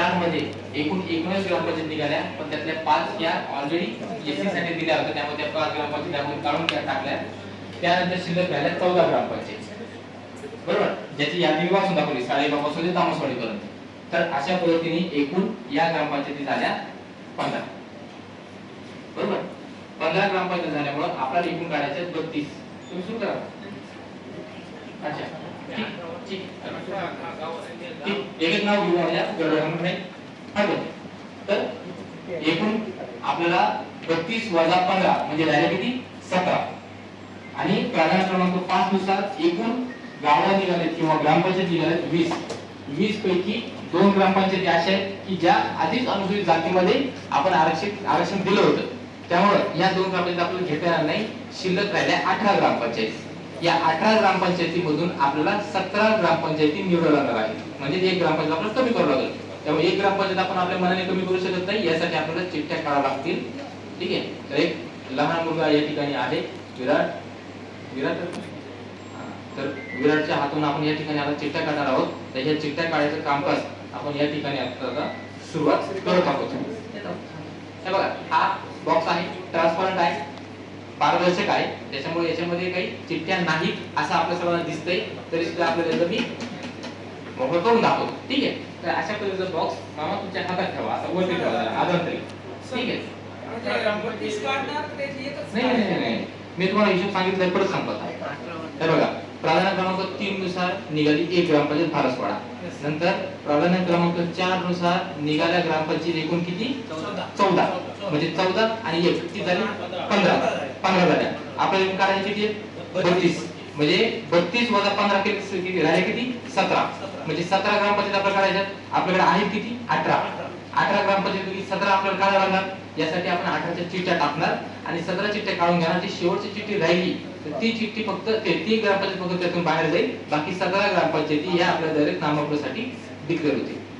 चारमध्ये एकूण एकोणीस ग्रामपंचायत निघाल्या पण त्यातल्या पाच या ऑलरेडी एससी साठी दिल्या होत्या. त्यामुळे त्या पाच ग्रामपंचायत आपण काढून त्या टाकल्या. त्यानंतर शिल्लक राहिल्या चौदा ग्रामपंचायत बरोबर? ज्याची यादी वाचून दाखवली साडेबापासून ते तामसवाडीपर्यंत. तर अशा पद्धतीने एकूण या ग्रामपंचायती झाल्या पंधरा. बरोबर? पंधरा ग्रामपंचायत झाल्यामुळे आपल्याला एकूण काढायचे बत्तीस. तुम्ही सुरू करा. अच्छा. एक नाव घेऊ या नाही तर एकूण आपल्याला बत्तीस वजा पंधरा म्हणजे राहिले किती? सतरा. आणि प्राधान्य क्रमांक पाच नुसार एकूण गावं निघाले किंवा ग्रामपंचायत निघाले वीस. वीस पैकी दोन ग्रामपंचायती अशा आहेत की ज्या आधीच अनुसूचित जातीमध्ये आपण आरक्षित आरक्षण दिलं होतं. त्यामुळे या दोन ग्रामपंचायत आपल्याला घेता येणार नाही. शिल्लक राहिल्या अठरा ग्रामपंचायत. या अठरा ग्रामपंचायतीमधून आपल्याला सतरा ग्रामपंचायती निवडावं लागणार आहे म्हणजे एक ग्रामपंचायत आपल्याला कमी करावं लागेल. त्यामुळे एक ग्रामपंचायत आपण आपल्या मनाने कमी करू शकत नाही यासाठी आपल्याला चिठ्ठ्या काढाव्या लागतील. ठीक आहे? तर एक लहान मुलगा या ठिकाणी आहे विराट. विराट? तर विराटच्या हातून आपण या ठिकाणी आता चिठ्ठ्या काढणार आहोत. तर ह्या चिठ्ठ्या काढायचं कामकाज आपण या ठिकाणी आता सुरुवात करत आहोत. हे बघा हा बॉक्स आहे ट्रान्सफर आहे पारदर्शक आहे. त्याच्यामुळे याच्यामध्ये काही चिठ्ठ्या नाहीत असं आपल्या सर्वांना दिसतंय. तरी सुद्धा आपल्याला मी मोकळं करून दाखवतो. ठीक आहे? तर अशा पद्धतीचा बॉक्स मामा तुमच्या हातात ठेवा. असं वरती ठेवा. जरा, आदरांतरी ठीक आहे? नाही नाही नाही, नाही. मी तुम्हाला हिशोब सांगितलाय परत सांगतो आता. हे बघा प्राधान्य क्रमांक तीन नुसार निघाली एक ग्रामपंचायत फारसवाडा. नंतर प्राधान्य क्रमांक चारनुसार निघाल्या ग्रामपंचायत एकूण किती? चौदा. म्हणजे चौदा आणि एक. किती झाली पंधरा. पंधरा झाल्या. आपल्याला एकूण काढायचे किती? बत्तीस. म्हणजे बत्तीस वजा पंधरा किती? किती? राहिले किती? सतरा. म्हणजे सतरा ग्रामपंचायत आपल्याला काढायच्या आपल्याकडे आहेत किती? अठरा. अठरा ग्रामपंचायत सतरा आपल्याला काढायला लागणार. यासाठी आपण अठराच्या चिठ्ठ्या टाकणार. आणि सतरा चिठ्ठ्या काढून घेणार जी शेवटची चिठ्ठी राहिली तर ती चिठ्ठी फक्त ते ती ग्रामपंचायत फक्त त्यातून बाहेर जाईल. बाकी सतरा ग्रामपंचायती या आपल्या दरेक नामांकनासाठी डिक्लेअर होतील